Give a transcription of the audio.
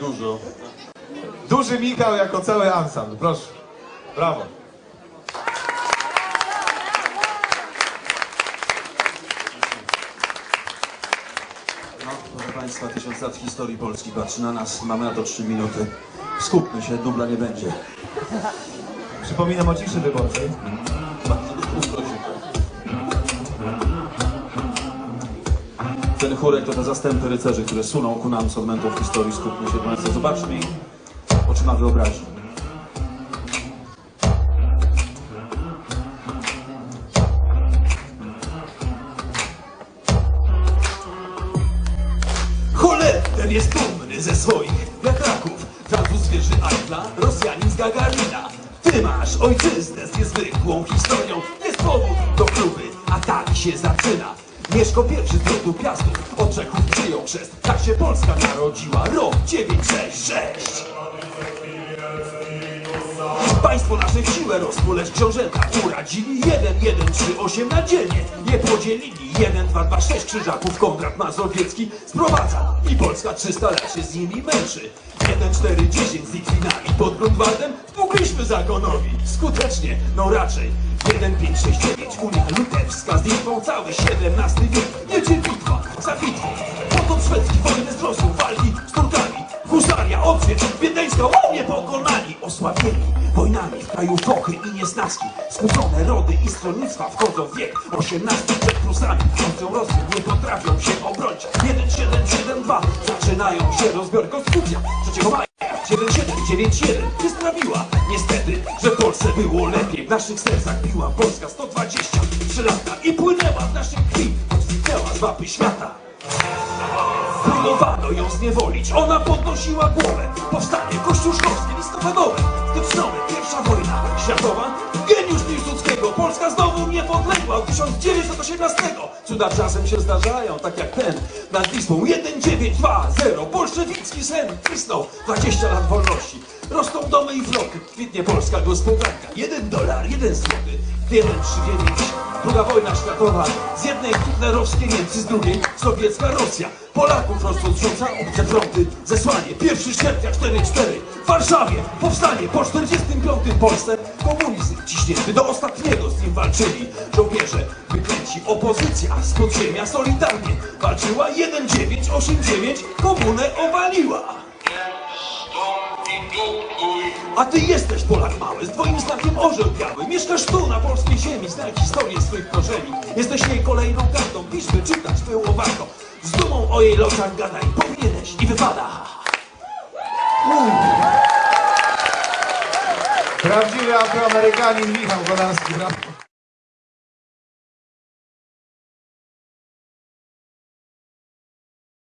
Dużo. Duży Michał jako cały ansambl, proszę. Brawo. No, proszę Państwa, tysiąc lat historii Polski patrzy na nas. Mamy na to trzy minuty. Skupmy się, dubla nie będzie. Przypominam o ciszy wyborczej. Bardzo dobrze Ten chórek to te zastępy rycerzy, które suną ku nam segmentów historii. Skupmy się Państwo, zobaczmy ich. Oczyma wyobraźni. Ten jest dumny ze swoich wiatraków. Francuz wieży Eiffla, Rosjanin z Gagarina. Ty masz ojczyznę z niezwykłą historią. Jest powód do kluby, a tak się zaczyna Mieszko pierwszy z drutu piastów, od Czechów przyjął chrzest. Tak się Polska narodziła, rok 966 Państwo nasze w siłę rosło, lecz książęta uradzili. 1, 1, 3, 8 na dzielnie Nie podzielili. 1, 2, 2, 6 krzyżaków. Konrad Mazowiecki sprowadza I Polska 300 lat się z nimi męczy. 1, 4, 10 z Litwinami pod Grunwaldem Wpukliśmy zagonowi Skutecznie, no raczej. 1, 5, 6, 9 Unia Litwą cały XVII wiek. Jedzie bitwa za bitwą Potop szwedzki, wojny z Rosją, walki z Turkami. Husaria, odwiedź, wiedeńska, ładnie pokonani Osłabieni wojnami w kraju fochy i niesnaski Skłócone rody i stronnictwa wchodzą w wiek XVIII przed Prusami. Rosją Rosją nie potrafią się obronić. 1, 7, 7, 2 Zaczynają się rozbiorki skupia 3 maja 7, 7, 9, 1 Nie sprawiła niestety, że Polsce było lepiej. W naszych sercach biła Polska 123 lata I płynęła w naszej krwi Odwitnęła z mapy świata. Próbowano ją zniewolić, ona podnosiła głowę. Powstanie kościuszkowskie, listopadowe, styczniowe, pierwsza wojna światowa. Geniusz Piłsudskiego, Polska znowu niepodległa od 1918 Cuda czasem się zdarzają, tak jak ten. Nad Wisłą 1920, bolszewicki sen twisnął 20 lat wolności. Rosną domy i floty, kwitnie polska gospodarka Jeden dolar, jeden złoty, jeden dziewięć Druga wojna światowa, z jednej hitlerowskie Niemcy, z drugiej sowiecka Rosja. Polaków roztrząsa obce fronty, zesłanie. 1 sierpnia 4-4 w Warszawie, powstanie po 45 w Polsce. Komunizm ciśnięty do ostatniego z nim walczyli. Żołnierze wyklęci, opozycja z podziemia solidarnie walczyła 1989, komunę obaliła. A ty jesteś Polak mały, z twoim znakiem orzeł biały. Mieszkasz tu, na polskiej ziemi, znaj historię swych korzeni. Jesteś jej kolejną kartą, piszmy, czytać było warto. Z dumą o jej losach gadaj, powinieneś i wypada. Prawdziwy afroamerykanin Michał Golanski.